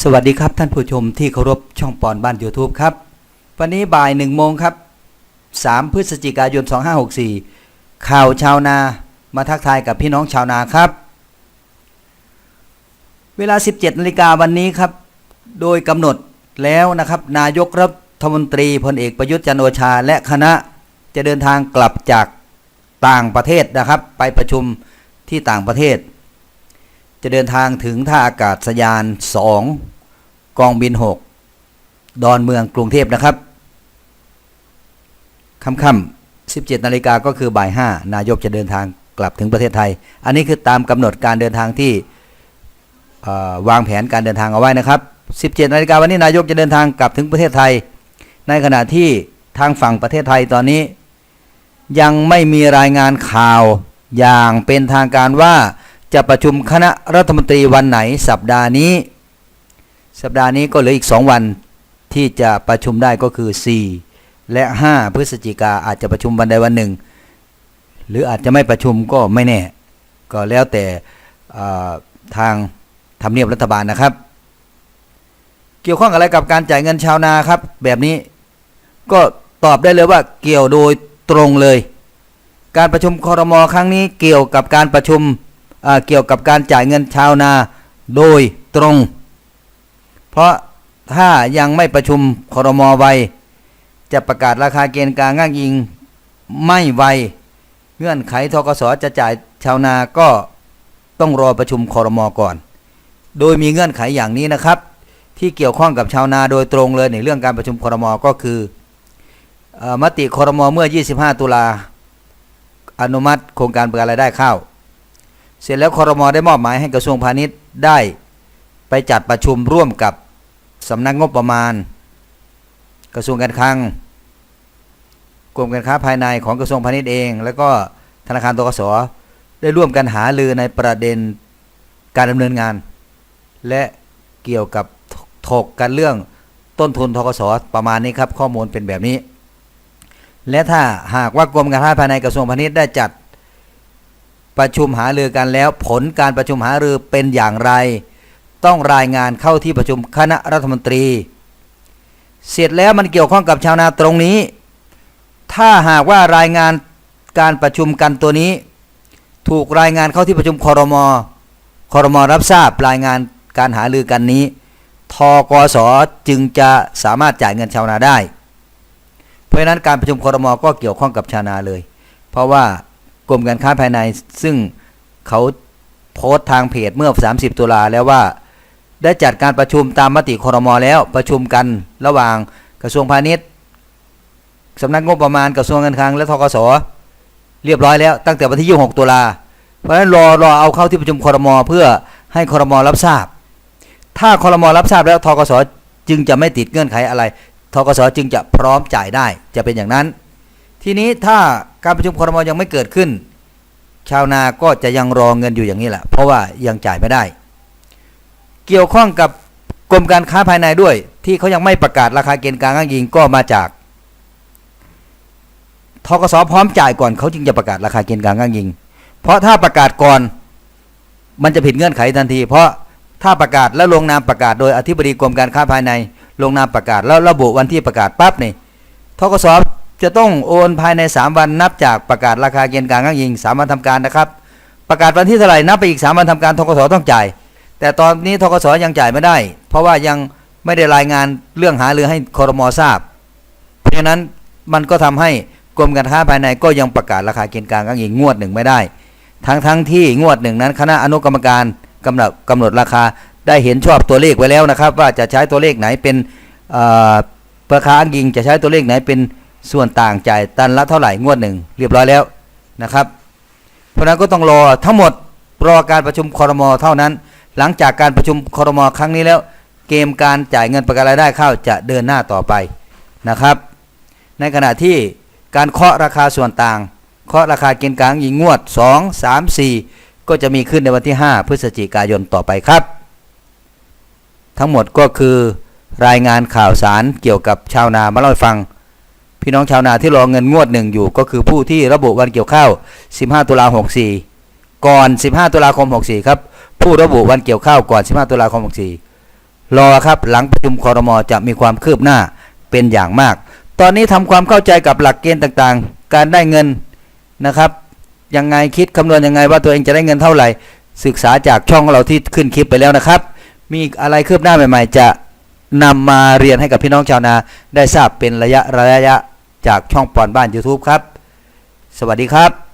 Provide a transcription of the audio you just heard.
สวัสดีครับท่านผู้ชมที่เคารพช่องปอนบ้าน YouTube ครับ วันนี้บ่ายหนึ่งโมงครับ 3 พฤศจิกายน 2564 ข่าวชาวนามาทักทายกับพี่น้องชาวนาครับ เวลา 17นาฬิกาวันนี้ครับ โดยกำหนดแล้วนะครับ นายกรัฐมนตรีพลเอกประยุทธ์จันโอชา และคณะจะเดินทางกลับจากต่างประเทศนะครับ ไปประชุมที่ต่างประเทศ จะเดินทางถึงท่าอากาศยาน 2 กองบิน 6 ดอนเมืองกรุงเทพนะครับค่ำๆ17 นาฬิกาก็คือบ่าย 5 นายกจะเดินทางกลับถึงประเทศไทย อันนี้คือตามกำหนดการเดินทางที่วางแผนการเดินทางเอาไว้นะครับ 17 นาฬิกาวันนี้นายกจะเดินทางกลับถึงประเทศไทย ในขณะที่ทางฝั่งประเทศไทยตอนนี้ ยังไม่มีรายงานข่าวอย่างเป็นทางการว่า จะประชุมคณะรัฐมนตรีวันไหนสัปดาห์นี้ สัปดาห์นี้ก็เหลืออีก 2 วันที่จะประชุมได้ก็คือ 4 และ 5 พฤศจิกาอาจจะประชุมวันใดวันหนึ่ง หรืออาจจะไม่ประชุมก็ไม่แน่ ก็แล้วแต่ทางทำเนียบรัฐบาลนะครับ เกี่ยวข้องอะไรกับการจ่ายเงินชาวนาครับ แบบนี้ก็ตอบได้เลยว่าเกี่ยวโดยตรงเลย การประชุมคอรมอครั้งนี้เกี่ยวกับการประชุม เกี่ยวกับการจ่ายเงินชาวนาโดยตรง เพราะถ้ายังไม่ประชุมคอรมอไว จะประกาศราคาเกณฑ์กลางง่างยิงไม่ไว เงื่อนไขทกสจะจ่ายชาวนาก็ต้องรอประชุมคอรมอก่อน โดยมีเงื่อนไขอย่างนี้นะครับ ที่เกี่ยวข้องกับชาวนาโดยตรงเลยในเรื่องการประชุมคอรมอก็คือออมติคอรมอเมื่อ 25 ตุลาอนุมัติโครงการประกันรายได้ข้าว เสร็จแล้วคอรมอได้มอบหมายให้กระทรวงพาณิชย์ได้ไปจัดประชุมร่วมกับสำนักงบประมาณ กระทรวงการคลังกรมการค้าภายในของกระทรวงพาณิชย์เอง แล้วก็ธนาคารตกสได้ร่วมกันหาลือในประเด็นการดำเนินงาน และเกี่ยวกับถกกันเรื่องต้นทุนทกสประมาณนี้ครับ ข้อมูลเป็นแบบนี้ และถ้าหากว่ากรมการค้าภายในกระทรวงพาณิชย์ได้จัด ประชุมหารือกันแล้ว ผลการประชุมหารือเป็นอย่างไร ต้องรายงานเข้าที่ประชุมคณะรัฐมนตรี เสร็จแล้วมันเกี่ยวข้องกับชาวนาตรงนี้ ถ้าหากว่ารายงานการประชุมกันตัวนี้ ถูกรายงานเข้าที่ประชุมคอรมอคอรมอรับทราบรายงานการหารือกันนี้ทกสจึงจะสามารถจ่ายเงินชาวนาได้ เพราะฉะนั้นการประชุมคอรมอก็เกี่ยวข้องกับชาวนาเลย เพราะว่า กรมการค้าภายใน ซึ่งเขาโพสต์ทางเพจเมื่อ 30 ตุลาแล้วว่า ได้จัดการประชุมตามมติคอรมอแล้วประชุมกันระหว่างกระทรวงพาณิชย์สำนักงบประมาณกระทรวงการคลังและทกสเรียบร้อยแล้วตั้งแต่วันที่ 26 ตุลาเพราะฉะนั้นรอรอเอาเข้าที่ประชุมคอรมอเพื่อให้คอรมอรับทราบ ถ้าคอรมอรับทราบแล้วทกสจึงจะไม่ติดเงื่อนไขอะไรทกสจึงจะพร้อมจ่ายได้จะเป็นอย่างนั้น ทีนี้ถ้าการประชุมคอรมอยังไม่เกิดขึ้น ชาวนาก็จะยังรอเงินอยู่อย่างนี้แหละเพราะว่ายังจ่ายไม่ได้ เกี่ยวข้องกับกรมการค้าภายในด้วย ที่เขายังไม่ประกาศราคาเกณฑ์กลางอ้างยิงก็มาจากทกสพร้อมจ่ายก่อนเขาจึงจะประกาศราคาเกณฑ์กลางอ้างยิง เพราะถ้าประกาศก่อนมันจะผิดเงื่อนไขทันที เพราะถ้าประกาศแล้วลงนามประกาศโดยอธิบดีกรมการค้าภายใน ลงนามประกาศแล้วระบุวันที่ประกาศปั๊บนี่ทกส จะต้องโอนภายใน 3 วันนับจากประกาศราคาเกณฑ์กลางอ้างยิง3วันทำการนะครับ ประกาศวันที่เท่าไหร่นับไปอีก 3 วันทำการทกสต้องจ่าย แต่ตอนนี้ทกสยังจ่ายไม่ได้ เพราะว่ายังไม่ได้รายงานเรื่องหาเรือให้คอรมอทราบ เพราะฉะนั้นมันก็ทำให้กรมการค้าภายในก็ยังประกาศราคาเกณฑ์กลางอ้างอิงงวดหนึ่งไม่ได้ ทั้งทั้งที่งวดหนึ่งนั้นคณะอนุกรรมการกำหนดกำหนดราคาได้เห็นชอบตัวเลขไว้แล้วนะครับ ว่าจะใช้ตัวเลขไหนเป็นอ่อราคาอ้างอิงจะใช้ตัวเลขไหนเป็น ส่วนต่างจ่ายตันละเท่าไหร่งวดหนึ่งเรียบร้อยแล้วนะครับ เพราะนั้นก็ต้องรอทั้งหมดรอการประชุมคอรมอเท่านั้น หลังจากการประชุมคอรมอครั้งนี้แล้ว เกมการจ่ายเงินประกันรายได้ข้าวจะเดินหน้าต่อไปนะครับ ในขณะที่การเคาะราคาส่วนต่าง เคาะราคาเกณฑ์กลางยิงงวด 2 3 4 ก็จะมีขึ้นในวันที่ 5 พฤศจิกายนต่อไปครับ ทั้งหมดก็คือรายงานข่าวสารเกี่ยวกับชาวนามาเล่าให้ฟัง พี่น้องชาวนาที่รอเงินงวดหนึ่งอยู่ ก็คือผู้ที่ระบุวันเกี่ยวข้าว 15 ตุลา64 ก่อน 15 ตุลาคม 64 ครับ ผู้ระบุวันเกี่ยวข้าวก่อน 15 ตุลาคม 64 รอครับหลังประชุมคอรมอจะมีความคืบหน้าเป็นอย่างมาก ตอนนี้ทำความเข้าใจกับหลักเกณฑ์ต่างๆ การได้เงินนะครับยังไงคิดคำนวณยังไงว่าตัวเองจะได้เงินเท่าไหร่ ศึกษาจากช่องเราที่ขึ้นคลิปไปแล้วนะครับ มีอะไรคืบหน้าใหม่ ๆ จะนำมาเรียนให้กับพี่น้องชาวนาได้ทราบเป็นระยะระยะ จากช่องปอนบ้าน YouTube ครับ สวัสดีครับ